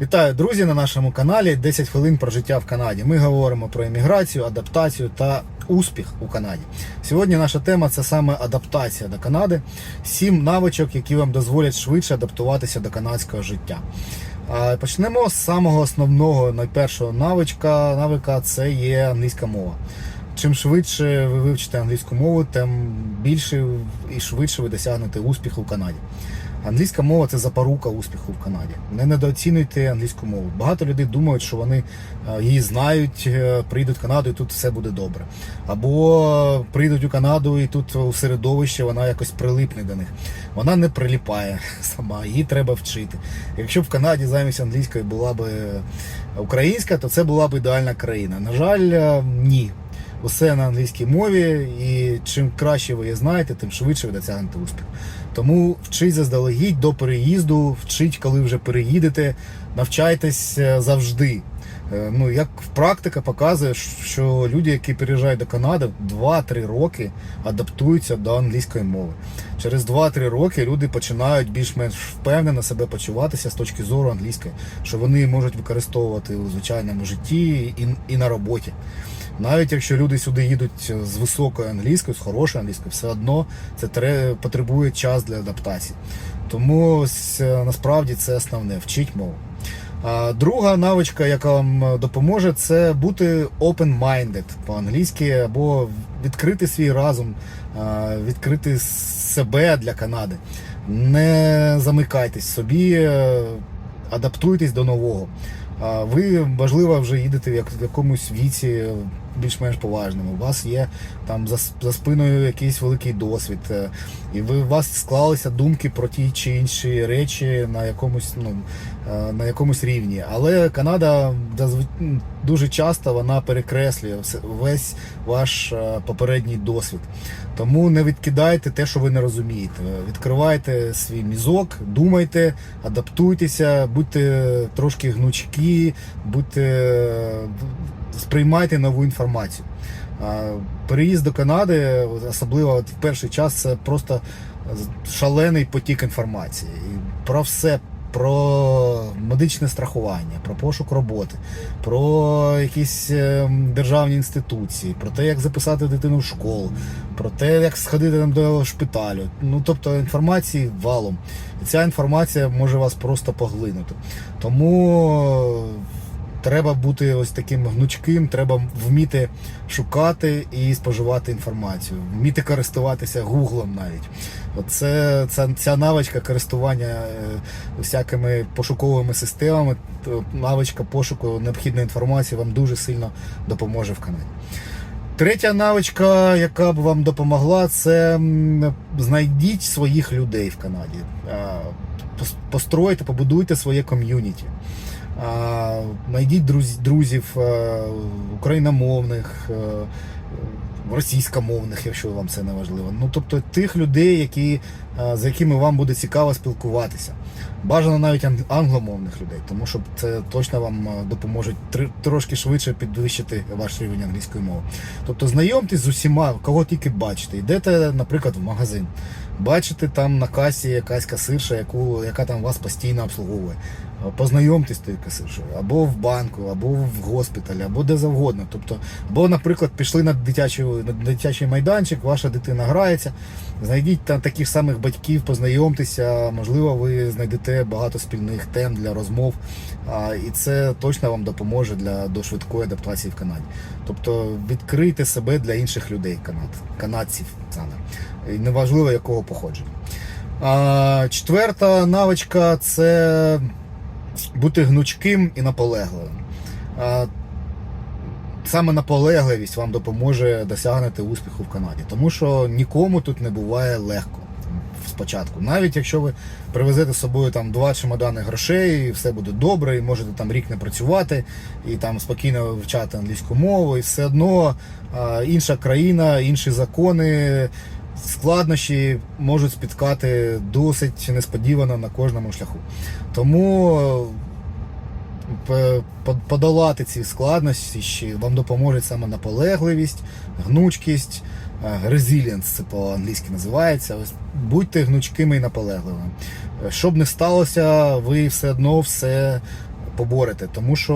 Вітаю, друзі, на нашому каналі 10 хвилин про життя в Канаді. Ми говоримо про імміграцію, адаптацію та успіх у Канаді. Сьогодні наша тема це саме адаптація до Канади. Сім навичок, які вам дозволять швидше адаптуватися до канадського життя. Почнемо з самого основного, найпершого навичка. Навика це є англійська мова. Чим швидше ви вивчите англійську мову, тим більше і швидше ви досягнете успіху в Канаді. Англійська мова це запорука успіху в Канаді. Не недооцінюйте англійську мову. Багато людей думають, що вони е, її знають, е, прийдуть в Канаду і тут все буде добре. Або прийдуть у Канаду і тут у середовище вона якось прилипне до них. Вона не приліпає сама, її треба вчити. Якщо б в Канаді замість англійської була б українська, то це була б ідеальна країна. На жаль, е, ні. Усе на англійській мові, і чим краще ви її знаєте, тим швидше ви досягнете успіху. Тому вчіть заздалегідь до переїзду, вчіть, коли вже переїдете, навчайтесь е, завжди. Е, Ну, як практика показує, що люди, які переїжджають до Канади, 2-3 роки адаптуються до англійської мови. Через 2-3 роки люди починають більш-менш впевнено себе почуватися з точки зору англійської, що вони можуть використовувати у звичайному житті і, і на роботі. Навіть якщо люди сюди їдуть з високою англійською, з хорошою англійською, все одно це потребує час для адаптації. Тому ось, насправді це основне вчить мову. А друга навичка, яка вам допоможе, це бути open-minded по-англійськи, або відкрити свій разум, відкрити себе для Канади. Не замикайтесь собі, е, адаптуйтесь до нового. Ви, можливо, вже їдете в якомусь віці більш-менш поважному. У вас є там за, за спиною якийсь великий досвід, е, і ви у вас склалися думки про ті чи інші речі на якомусь ну е, на якомусь рівні. Але Канада дуже часто вона перекреслює весь ваш е, попередній досвід. Тому не відкидайте те, що ви не розумієте. Відкривайте свій мізок, думайте, адаптуйтеся, будьте трошки гнучкі, будьте сприймайте нову інформацію. Переїзд до Канади, особливо в перший час, це просто шалений потік інформації. І про все. Про медичне страхування, про пошук роботи, про якісь е, державні інституції, про те, як записати дитину в школу, про те, як сходити до шпиталю. Ну тобто інформації валом. І ця інформація може вас просто поглинути. Тому треба бути ось таким гнучким, треба вміти шукати і споживати інформацію, вміти користуватися гуглом навіть. Оце ця, ця навичка користування е, всякими пошуковими системами, навичка пошуку необхідної інформації вам дуже сильно допоможе в Канаді. Третя навичка, яка б вам допомогла, це знайдіть своїх людей в Канаді. А, Постройте, побудуйте своє ком'юніті. Друз- друзів е, україномовних, е, російськомовних, якщо вам це не важливо. Ну тобто тих людей, які, е, з якими вам буде цікаво спілкуватися. Бажано навіть ан- англомовних людей, тому що це точно вам допоможе тр- трошки швидше підвищити ваш рівень англійської мови. Тобто знайомтесь з усіма, кого тільки бачите. Йдете, наприклад, в магазин. Бачите там на касі якась касирша, яку, яка там вас постійно обслуговує. Познайомтесь з тією або в банку, або в госпіталі, або де завгодно. Тобто, або, наприклад, пішли на дитячий, на дитячий майданчик, ваша дитина грається. Знайдіть там таких самих батьків, познайомтеся, можливо, ви знайдете багато спільних тем для розмов. І це точно вам допоможе для до швидкої адаптації в Канаді. Тобто відкрийте себе для інших людей, канад, канадців саме. І неважливо якого походження. Четверта навичка це бути гнучким і наполегливим. Саме наполегливість вам допоможе досягнути успіху в Канаді, тому що нікому тут не буває легко спочатку. Навіть якщо ви привезете з собою там два чемодани грошей, і все буде добре, і можете там рік не працювати, і там спокійно вивчати англійську мову, і все одно інша країна, інші закони, складнощі можуть спіткати досить несподівано на кожному шляху. Тому подолати ці складності вам допоможе саме наполегливість, гнучкість, е, це по-англійськи називається. Будьте гнучкими і наполегливими. Е, Що б не сталося, ви все одно все поборете, тому що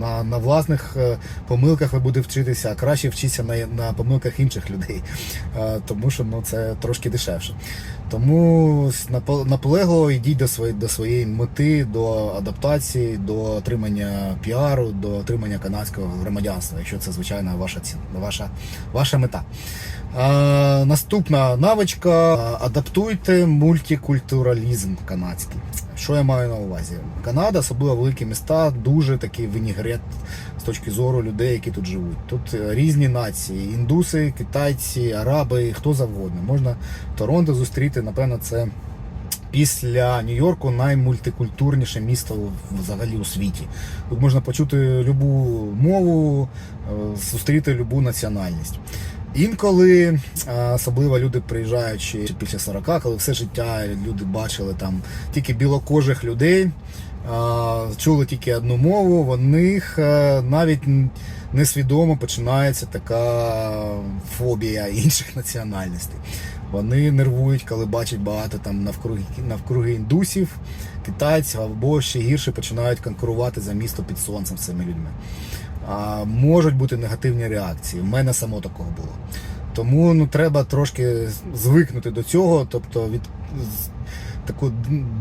на, на власних е, помилках ви будете вчитися, а краще вчитися на, на помилках інших людей, Е, тому що ну, це трошки дешевше. Тому с- напо- наполегливо йдіть до своєї, до своєї мети, до адаптації, до отримання піару, до отримання канадського громадянства, якщо це звичайно ваша ці- ваша, ваша мета. Е, наступна навичка: адаптуйте мультикультуралізм канадський. Що я маю на увазі? Канада, особливо великі міста, дуже такий винігрет з точки зору людей, які тут живуть. Тут е, різні нації: індуси, китайці, араби, хто завгодно. Можна Торонто зустріти, напевно, це. Після Нью-Йорку наймультикультурніше місто взагалі у світі. Тут можна почути любу мову, е, зустріти любу національність. Інколи, е, особливо люди приїжджаючи після 40, коли все життя люди бачили там тільки білокожих людей, чули тільки одну мову, в них е, навіть несвідомо починається така фобія інших національностей. Вони нервують, коли бачать багато там навкруги, навкруги індусів, китайців або ще гірше починають конкурувати за місто під сонцем з цими людьми. А, можуть бути негативні реакції. У мене само такого було. Тому ну, треба трошки звикнути до цього, тобто від таку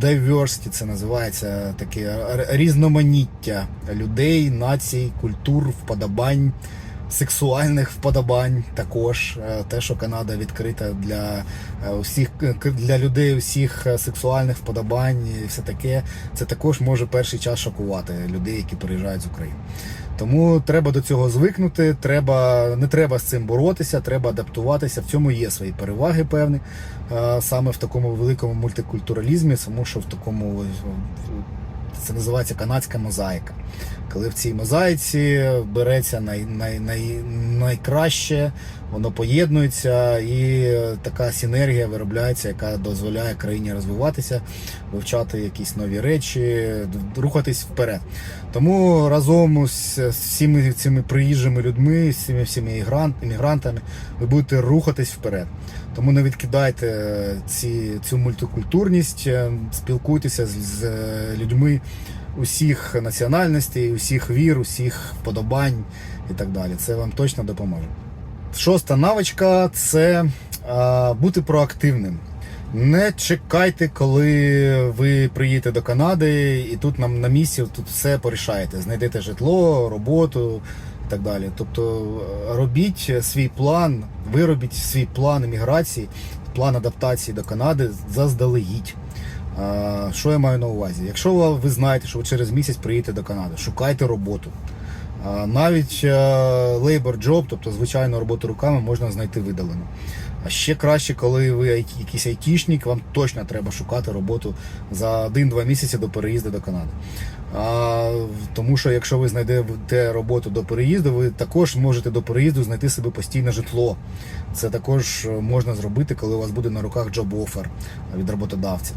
diversity це називається таке різноманіття людей, націй, культур, вподобань, сексуальних вподобань також. Е, Те, що Канада відкрита для е, усіх к- для людей усіх е, сексуальних вподобань і все таке, це також може перший час шокувати людей, які приїжджають з України. Тому треба до цього звикнути. Треба не треба з цим боротися, треба адаптуватися. В цьому є свої переваги певні е, саме в такому великому мультикультуралізмі, тому що в такому це називається канадська мозаїка. Коли в цій мозаїці береться най, най, най, найкраще, воно поєднується і е, така синергія виробляється, яка дозволяє країні розвиватися, вивчати якісь нові речі, рухатись вперед. Тому разом з всіми цими приїжджими людьми, з цими всіми іммігрантами, ви будете рухатись вперед. Тому не відкидайте е, ці, цю мультикультурність, е, спілкуйтеся з, з людьми усіх національностей, усіх вір, усіх вподобань і так далі. Це вам точно допоможе. Шоста навичка це бути проактивним. Не чекайте, коли ви приїдете до Канади, і тут нам на місці тут все порішаєте. Знайдете житло, роботу і так далі. Тобто робіть свій план, виробіть свій план еміграції, план адаптації до Канади заздалегідь. Що я маю на увазі? Якщо ви знаєте, що ви через місяць приїдете до Канади, шукайте роботу. Навіть е, labor job, тобто звичайну роботу руками, можна знайти видалено. А ще краще, коли ви якийсь айтішник, вам точно треба шукати роботу за 1-2 місяці до переїзду до Канади. А, тому що якщо ви знайдете роботу до переїзду, ви також можете до переїзду знайти собі постійне житло. Це також можна зробити, коли у вас буде на руках offer від роботодавця.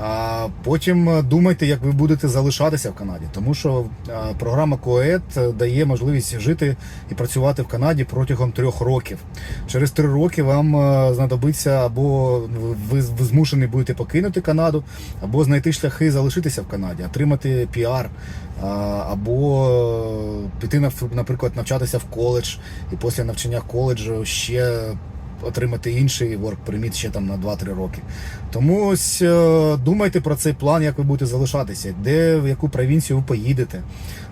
А потім е, думайте, як ви будете залишатися в Канаді, тому що е, програма КОЕД дає можливість жити і працювати в Канаді протягом трьох років. Через три роки вам е, знадобиться або ви змушені будете покинути Канаду, або знайти шляхи залишитися в Канаді, отримати піар, а, або е, піти наприклад, навчатися в коледж, і після навчання коледжу ще отримати інший work permit ще там на 2-3 роки. Тому ось е, думайте про цей план, як ви будете залишатися, де в яку провінцію ви поїдете.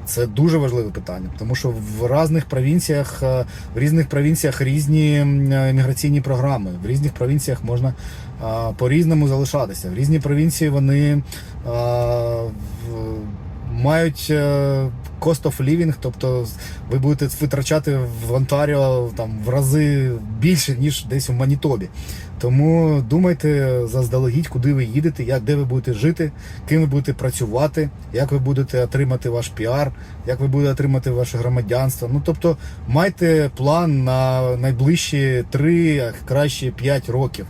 Це дуже важливе питання, тому що в різних провінціях, е, в різних провінціях різні міграційні програми. В різних провінціях можна по-різному залишатися. В різні провінції вони мають е, cost of living, тобто ви будете витрачати в Онтаріо там в рази більше, ніж десь у Манітобі. Тому думайте заздалегідь, куди ви їдете, як де ви будете жити, ким ви будете працювати, як ви будете отримати ваш піар, як ви будете отримати ваше громадянство. Ну тобто майте план на найближчі 3, а краще 5 років.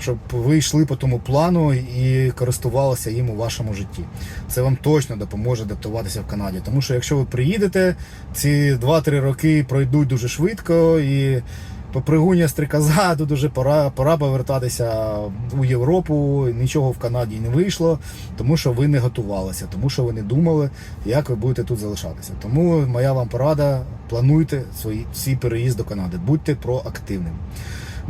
Щоб ви йшли по тому плану і користувалися їм у вашому житті. Це вам точно допоможе адаптуватися в Канаді. Тому що якщо ви приїдете, ці 2-3 роки пройдуть дуже швидко і попригуня стрикоза, тут уже пора, пора повертатися у Європу. Нічого в Канаді не вийшло, тому що ви не готувалися, тому що ви не думали, як ви будете тут залишатися. Тому моя вам порада: плануйте свої свій переїзд до Канади, будьте проактивними.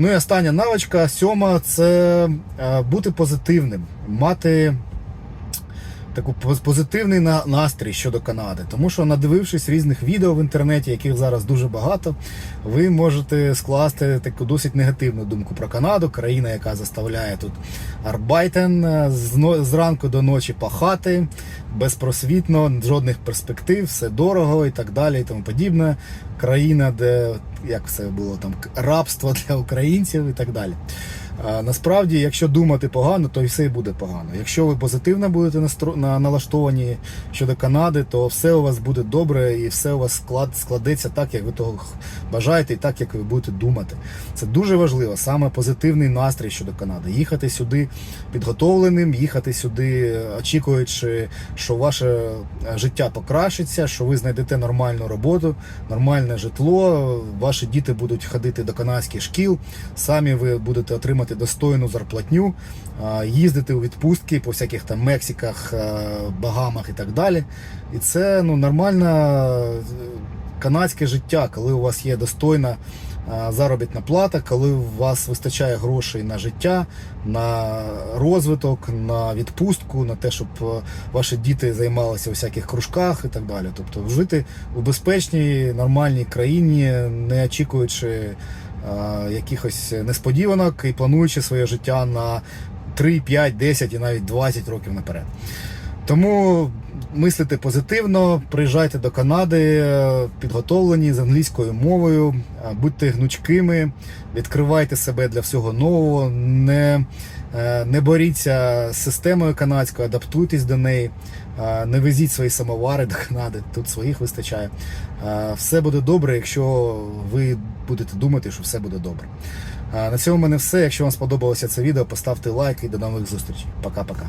Ну і остання навичка, сьома це е, бути позитивним, мати таку позитивний на- настрій щодо Канади. Тому що, надивившись різних відео в інтернеті, яких зараз дуже багато, ви можете скласти таку досить негативну думку про Канаду, країна, яка заставляє тут арбайтен е, зранку до ночі пахати, безпросвітно, жодних перспектив, все дорого і так далі, і тому подібне. Країна, де як все було там рабство для українців і так далі. Насправді, якщо думати погано, то і все буде погано. Якщо ви позитивно будете налаштовані щодо Канади, то все у вас буде добре і все у вас склад... складеться так, як ви того бажаєте, і так, як ви будете думати. Це дуже важливо, саме позитивний настрій щодо Канади. Їхати сюди підготовленим, їхати сюди, очікуючи, що ваше е, життя покращиться, що ви знайдете нормальну роботу, нормальне житло, ваші діти будуть ходити до канадських шкіл, самі ви будете отримати достойну зарплатню, їздити у відпустки по всяких там Мексиках, е, Багамах і так далі. І це ну, нормальне е, канадське життя, коли у вас є достойна е, заробітна плата, коли у вас вистачає грошей на життя, на розвиток, на відпустку, на те, щоб е, ваші діти займалися у всяких кружках і так далі. Тобто жити у безпечній, нормальній країні, не очікуючи е, якихось несподіванок і плануючи своє життя на 3, 5, 10 і навіть 20 років наперед. Тому мислите позитивно, приїжджайте до Канади е, підготовлені з англійською мовою, е, будьте гнучкими, відкривайте себе для всього нового, не, е, не боріться з системою канадською, адаптуйтесь до неї, не везіть свої самовари до Канади, тут своїх вистачає. Все буде добре, якщо ви будете думати, що все буде добре. На цьому в мене все. Якщо вам сподобалося це відео, поставте лайк і до нових зустрічей. Пока-пока.